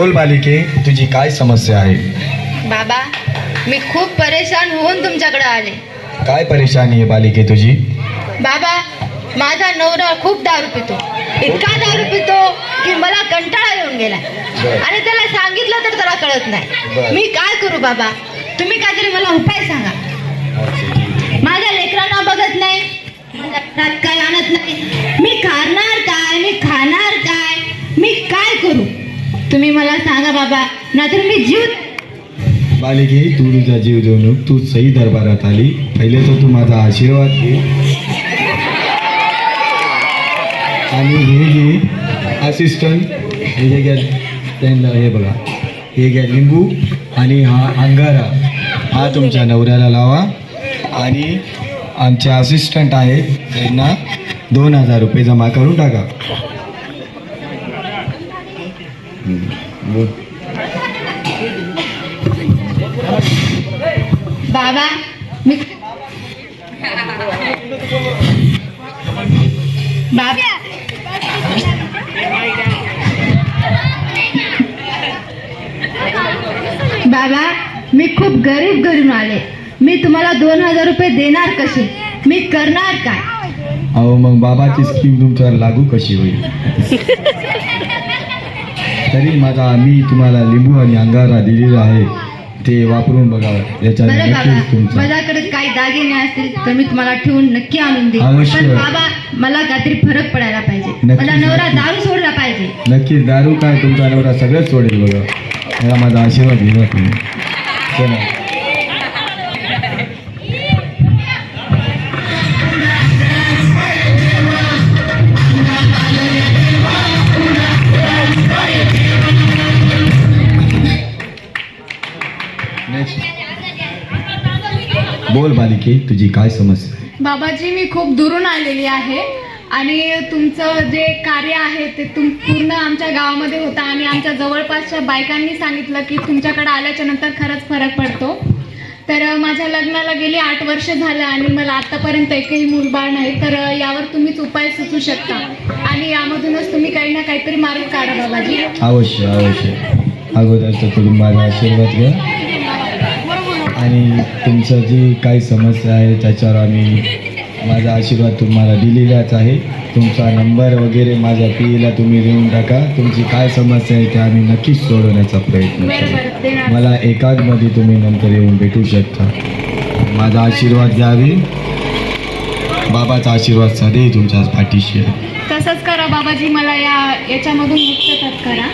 बोल बालिके तुझी काय समस्या आहे? बाबा मी खूप परेशान होऊन तुमच्याकडे आले. काय परेशानी आहे बालिके तुझी? बाबा माझा नवरा खूप दारू पितो. इतका दारू पितो की मला कंटाळा येऊन गेला. बरं. आणि त्याला सांगितलं तर त्याला कळत बरं. नाही मी काय करू बाबा? तुम्ही काहीतरी मला उपाय सांगा. माझ्या लेकरांना बघत नाही माझ्या घरात आणत नाही. मी खाणार तुम्ही मला सांगा बाबा नाहीतर मी जीव बालिके तू तुझा जीव देऊ तू सही दरबारात आली. पहिले तर तू माझा आशीर्वाद घे. आणि हे घे असिस्टंट हे जे घ्या त्यांना हे बघा. हे घ्या लिंबू आणि हा अंगारा. हा तुमच्या नवऱ्याला लावा. आणि आमचे असिस्टंट आहेत. त्यांना दोन हजार रुपये जमा करून टाका. बाबा मी बाबा. बाबा मी खूप गरीब घरून आले. मी तुम्हाला दोन हजार रुपये देणार कसे? मी करणार काय? अहो मग बाबाची स्कीम तुमच्यावर लागू कशी होईल? तरी माझा मी तुम्हाला लिंबू आणि अंगारा दिलेला आहे. ते वापरून बघा तुमचा माझ्याकडे काही दागिने असतील तर मी तुम्हाला ठेवून नक्की आणून देईन. अवश्य. पण बाबा मला काहीतरी फरक पडायला पाहिजे. मला नवरा. दारू सोडला पाहिजे. नक्कीच दारू काय तुमचा नवरा सगळंच सोडेल बघा. मला माझा आशीर्वाद घेणार तुम्ही. चला. बोल बालिके तुझी काय समस्या? आहे? बाबाजी मी खूप दुरून आलेली आहे आणि तुमचं जे कार्य आहे ते तुम पूर्ण आमच्या गावामध्ये होतं आणि आमच्या जवळपासच्या बायकांनी सांगितलं की तुमच्याकडे आल्याच्यानंतर खरंच फरक पडतो. तर माझ्या लग्नाला गेली आठ वर्ष झालं आणि मला आतापर्यंत एकही मूलबाळ नाही. तर यावर तुम्हीच उपाय सुचू शकता. आणि यामधूनच तुम्ही काही ना काहीतरी मार्ग काढा बाबाजी. अवश्य अवश्य. अगोदर तर माझा आशीर्वाद घ्या. आणि तुमचं जी काही समस्या आहे त्याच्यावर आम्ही माझा आशीर्वाद तुम्हाला दिलेलाच आहे. तुमचा नंबर वगैरे माझ्या पीला तुम्ही देऊन टाका. तुमची काय समस्या आहे ते आम्ही नक्कीच सोडवण्याचा प्रयत्न करू. मला एकाचमध्ये तुम्ही नंतर येऊन भेटू शकता. माझा आशीर्वाद घ्यावे. बाबाचा आशीर्वाद सदैव तुमच्या पाठीशी आहे तसंच करा बाबाजी मला या याच्यामधून मुक्त करा.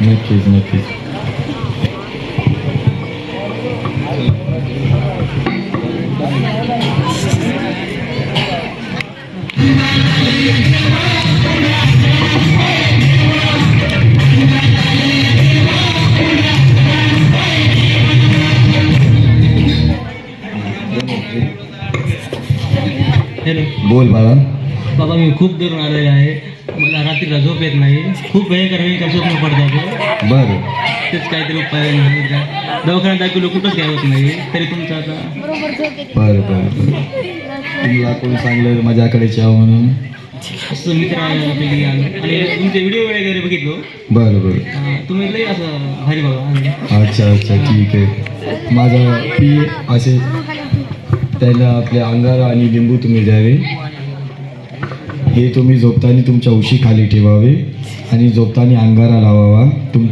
नक्कीच नक्कीच. हॅलो. बोल बाळा. बाबा मी खूप दुरून आलेलो आहे. मला रात्रीला झोप येत नाही. खूप भयंकर भयंकर स्वप्न पडतात बरं. तेच काहीतरी उपाय दवाखान्यात दाखवलं कुठंच काय होत नाही. तरी तुमचं आता बरं बरं बरं. तुम्हाला कोण सांगलं माझ्याकडेच यावं म्हणून? असं मित्र आणि तुमचे व्हिडिओ वगैरे बघितलो? बरं बरं. तुम्ही लई असं भारी बाबा. अच्छा अच्छा ठीक आहे. माझा पी असे त्याला आपले अंगारा आणि लिंबू तुम्ही द्यावे. हे तुम्ही झोपताना तुमच्या उशी खाली ठेवावे आणि झोपताना अंगारा लावावा. तुमच्या